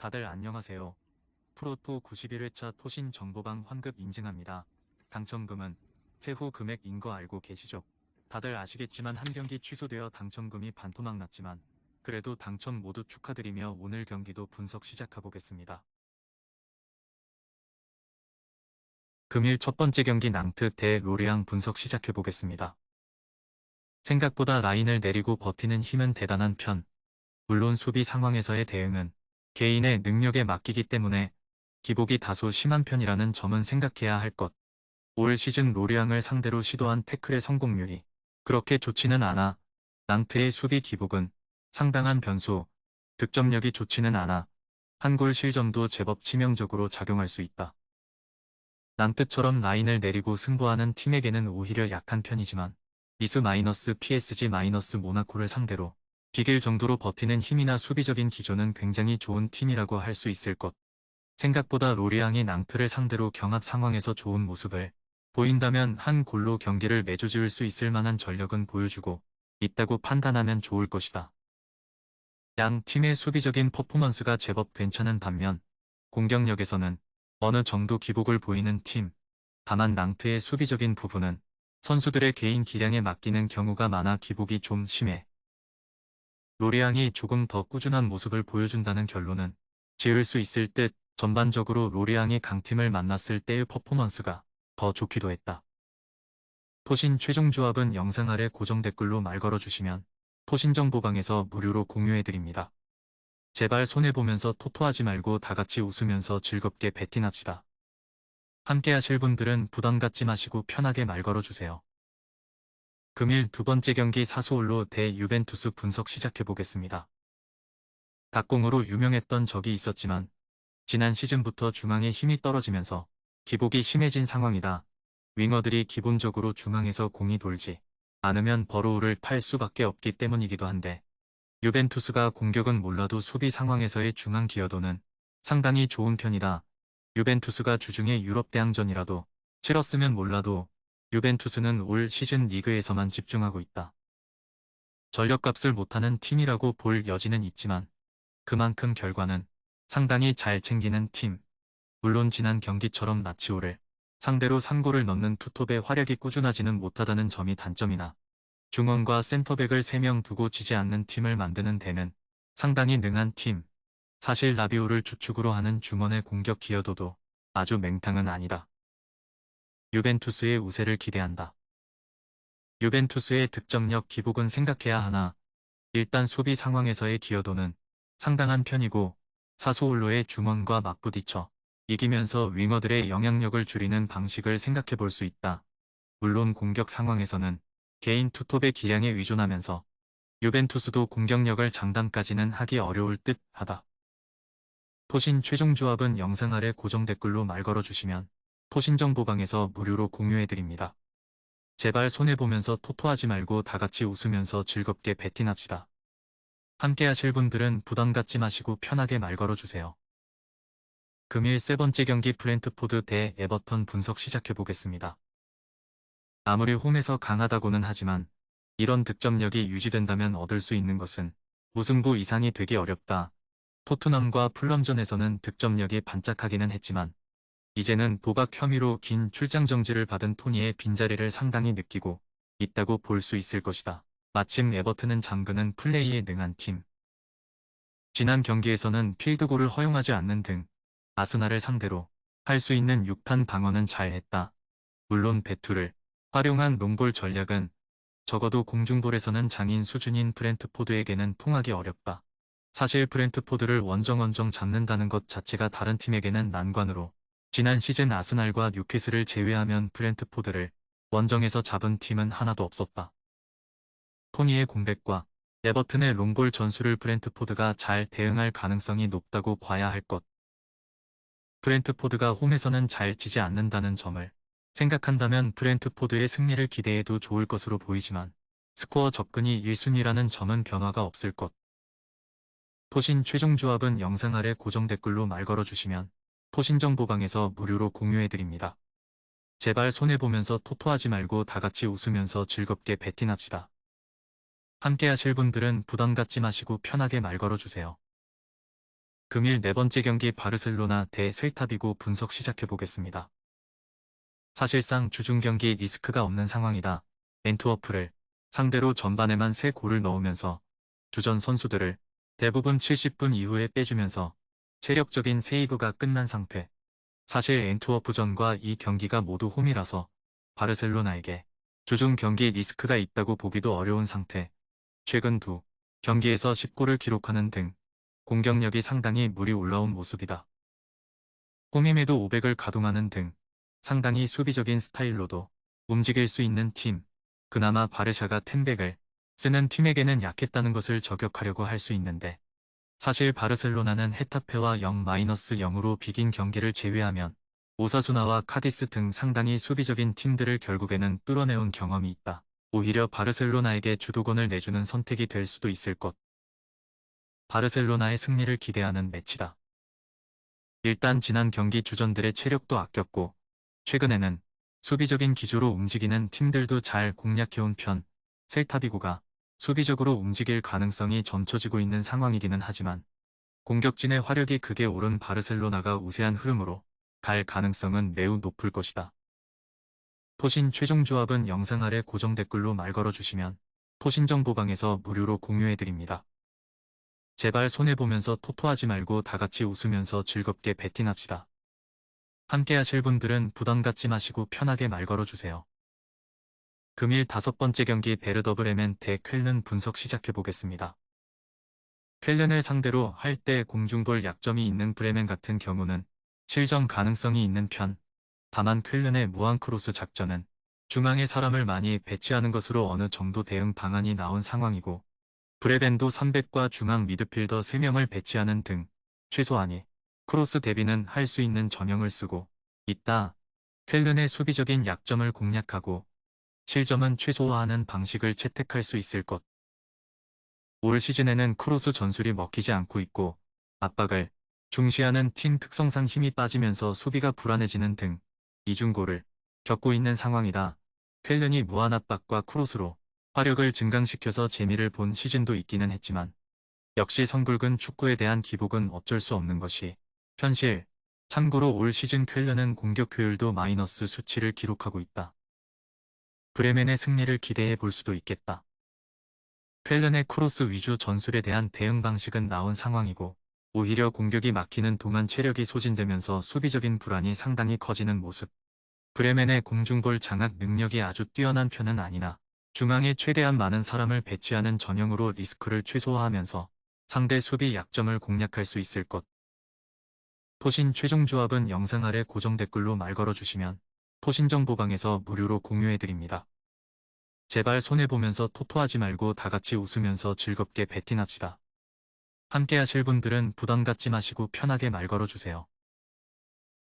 다들 안녕하세요. 프로토 91회차 토신 정보방 환급 인증합니다. 당첨금은 세후 금액인 거 알고 계시죠? 다들 아시겠지만 한 경기 취소되어 당첨금이 반토막 났지만 그래도 당첨 모두 축하드리며 오늘 경기도 분석 시작해보겠습니다. 금일 첫 번째 경기 낭트 대 로리앙 분석 시작해보겠습니다. 생각보다 라인을 내리고 버티는 힘은 대단한 편. 물론 수비 상황에서의 대응은 개인의 능력에 맡기기 때문에 기복이 다소 심한 편이라는 점은 생각해야 할 것. 올 시즌 로리앙을 상대로 시도한 태클의 성공률이 그렇게 좋지는 않아 낭트의 수비 기복은 상당한 변수, 득점력이 좋지는 않아 한 골 실점도 제법 치명적으로 작용할 수 있다. 낭트처럼 라인을 내리고 승부하는 팀에게는 오히려 약한 편이지만 미스 마이너스 PSG 마이너스 모나코를 상대로 비길 정도로 버티는 힘이나 수비적인 기조는 굉장히 좋은 팀이라고 할 수 있을 것. 생각보다 로리앙이 낭트를 상대로 경합 상황에서 좋은 모습을 보인다면 한 골로 경기를 매주 지을 수 있을 만한 전력은 보여주고 있다고 판단하면 좋을 것이다. 양 팀의 수비적인 퍼포먼스가 제법 괜찮은 반면 공격력에서는 어느 정도 기복을 보이는 팀. 다만 낭트의 수비적인 부분은 선수들의 개인 기량에 맡기는 경우가 많아 기복이 좀 심해. 로리앙이 조금 더 꾸준한 모습을 보여준다는 결론은 지을 수 있을 듯 전반적으로 로리앙이 강팀을 만났을 때의 퍼포먼스가 더 좋기도 했다. 토신 최종 조합은 영상 아래 고정 댓글로 말 걸어주시면 토신 정보방에서 무료로 공유해드립니다. 제발 손해보면서 토토하지 말고 다같이 웃으면서 즐겁게 베팅합시다. 함께 하실 분들은 부담 갖지 마시고 편하게 말 걸어주세요. 금일 두 번째 경기 사수올로 대 유벤투스 분석 시작해보겠습니다. 닭공으로 유명했던 적이 있었지만 지난 시즌부터 중앙에 힘이 떨어지면서 기복이 심해진 상황이다. 윙어들이 기본적으로 중앙에서 공이 돌지 않으면 버로우를 팔 수밖에 없기 때문이기도 한데 유벤투스가 공격은 몰라도 수비 상황에서의 중앙 기여도는 상당히 좋은 편이다. 유벤투스가 주중에 유럽 대항전이라도 치렀으면 몰라도 유벤투스는 올 시즌 리그에서만 집중하고 있다. 전력값을 못하는 팀이라고 볼 여지는 있지만 그만큼 결과는 상당히 잘 챙기는 팀. 물론 지난 경기처럼 나치오를 상대로 3골을 넣는 투톱의 화력이 꾸준하지는 못하다는 점이 단점이나 중원과 센터백을 3명 두고 지지 않는 팀을 만드는 데는 상당히 능한 팀. 사실 라비오를 주축으로 하는 중원의 공격 기여도도 아주 맹탕은 아니다. 유벤투스의 우세를 기대한다. 유벤투스의 득점력 기복은 생각해야 하나 일단 수비 상황에서의 기여도는 상당한 편이고 사소올로의 중원과 맞부딪혀 이기면서 윙어들의 영향력을 줄이는 방식을 생각해 볼 수 있다. 물론 공격 상황에서는 개인 투톱의 기량에 의존하면서 유벤투스도 공격력을 장담까지는 하기 어려울 듯 하다. 토신 최종 조합은 영상 아래 고정 댓글로 말 걸어주시면 토신정보방에서 무료로 공유해드립니다. 제발 손해보면서 토토하지 말고 다같이 웃으면서 즐겁게 베팅합시다. 함께 하실 분들은 부담 갖지 마시고 편하게 말 걸어주세요. 금일 세 번째 경기 브렌트포드 대 에버턴 분석 시작해보겠습니다. 아무리 홈에서 강하다고는 하지만 이런 득점력이 유지된다면 얻을 수 있는 것은 무승부 이상이 되기 어렵다. 토트넘과 풀럼전에서는 득점력이 반짝하기는 했지만 이제는 도박 혐의로 긴 출장 정지를 받은 토니의 빈자리를 상당히 느끼고 있다고 볼 수 있을 것이다. 마침 에버튼은 잠그는 플레이에 능한 팀. 지난 경기에서는 필드골을 허용하지 않는 등 아스날을 상대로 할 수 있는 6탄 방어는 잘했다. 물론 배투를 활용한 롱볼 전략은 적어도 공중볼에서는 장인 수준인 브렌트포드에게는 통하기 어렵다. 사실 브렌트포드를 원정원정 잡는다는 것 자체가 다른 팀에게는 난관으로 지난 시즌 아스날과 뉴캐슬을 제외하면 브렌트포드를 원정에서 잡은 팀은 하나도 없었다. 토니의 공백과 에버튼의 롱볼 전술을 브렌트포드가 잘 대응할 가능성이 높다고 봐야 할 것. 브렌트포드가 홈에서는 잘 지지 않는다는 점을 생각한다면 브렌트포드의 승리를 기대해도 좋을 것으로 보이지만 스코어 접근이 1순위라는 점은 변화가 없을 것. 토신 최종 조합은 영상 아래 고정 댓글로 말 걸어주시면 토신정보방에서 무료로 공유해드립니다. 제발 손해보면서 토토하지 말고 다같이 웃으면서 즐겁게 베팅합시다. 함께 하실 분들은 부담 갖지 마시고 편하게 말 걸어주세요. 금일 네 번째 경기 바르셀로나 대 셀타비고 분석 시작해보겠습니다. 사실상 주중 경기 리스크가 없는 상황이다. 엔트워프를 상대로 전반에만 3골을 넣으면서 주전 선수들을 대부분 70분 이후에 빼주면서 체력적인 세이브가 끝난 상태. 사실 엔트워프전과 이 경기가 모두 홈이라서 바르셀로나에게 주중 경기 리스크가 있다고 보기도 어려운 상태. 최근 두 경기에서 10골을 기록하는 등 공격력이 상당히 물이 올라온 모습이다. 홈임에도 500을 가동하는 등 상당히 수비적인 스타일로도 움직일 수 있는 팀. 그나마 바르샤가 텐백을 쓰는 팀에게는 약했다는 것을 저격하려고 할 수 있는데 사실 바르셀로나는 헤타페와 0-0으로 비긴 경기를 제외하면 오사수나와 카디스 등 상당히 수비적인 팀들을 결국에는 뚫어내온 경험이 있다. 오히려 바르셀로나에게 주도권을 내주는 선택이 될 수도 있을 것. 바르셀로나의 승리를 기대하는 매치다. 일단 지난 경기 주전들의 체력도 아꼈고 최근에는 수비적인 기조로 움직이는 팀들도 잘 공략해온 편 셀타비고가 수비적으로 움직일 가능성이 점쳐지고 있는 상황이기는 하지만 공격진의 화력이 극에 오른 바르셀로나가 우세한 흐름으로 갈 가능성은 매우 높을 것이다. 토신 최종 조합은 영상 아래 고정 댓글로 말 걸어주시면 토신 정보방에서 무료로 공유해드립니다. 제발 손해보면서 토토하지 말고 다같이 웃으면서 즐겁게 베팅합시다. 함께 하실 분들은 부담 갖지 마시고 편하게 말 걸어주세요. 금일 다섯 번째 경기 베르더브레멘 대 쾰른 분석 시작해보겠습니다. 쾰른을 상대로 할 때 공중볼 약점이 있는 브레멘 같은 경우는 실점 가능성이 있는 편. 다만 쾰른의 무한 크로스 작전은 중앙에 사람을 많이 배치하는 것으로 어느 정도 대응 방안이 나온 상황이고 브레벤도 300과 중앙 미드필더 3명을 배치하는 등 최소한이 크로스 대비는 할 수 있는 전형을 쓰고 있다. 켈른의 수비적인 약점을 공략하고 실점은 최소화하는 방식을 채택할 수 있을 것. 올 시즌에는 크로스 전술이 먹히지 않고 있고 압박을 중시하는 팀 특성상 힘이 빠지면서 수비가 불안해지는 등 이중고를 겪고 있는 상황이다. 켈른이 무한 압박과 크로스로 화력을 증강시켜서 재미를 본 시즌도 있기는 했지만 역시 성굵은 축구에 대한 기복은 어쩔 수 없는 것이 현실. 참고로 올 시즌 쾰르는 공격 효율도 마이너스 수치를 기록하고 있다. 브레멘의 승리를 기대해 볼 수도 있겠다. 쾰른의 크로스 위주 전술에 대한 대응 방식은 나온 상황이고 오히려 공격이 막히는 동안 체력이 소진되면서 수비적인 불안이 상당히 커지는 모습. 브레멘의 공중볼 장악 능력이 아주 뛰어난 편은 아니나 중앙에 최대한 많은 사람을 배치하는 전형으로 리스크를 최소화하면서 상대 수비 약점을 공략할 수 있을 것. 토신 최종 조합은 영상 아래 고정 댓글로 말 걸어주시면 토신정보방에서 무료로 공유해드립니다. 제발 손해보면서 토토하지 말고 다같이 웃으면서 즐겁게 베팅합시다. 함께 하실 분들은 부담 갖지 마시고 편하게 말 걸어주세요.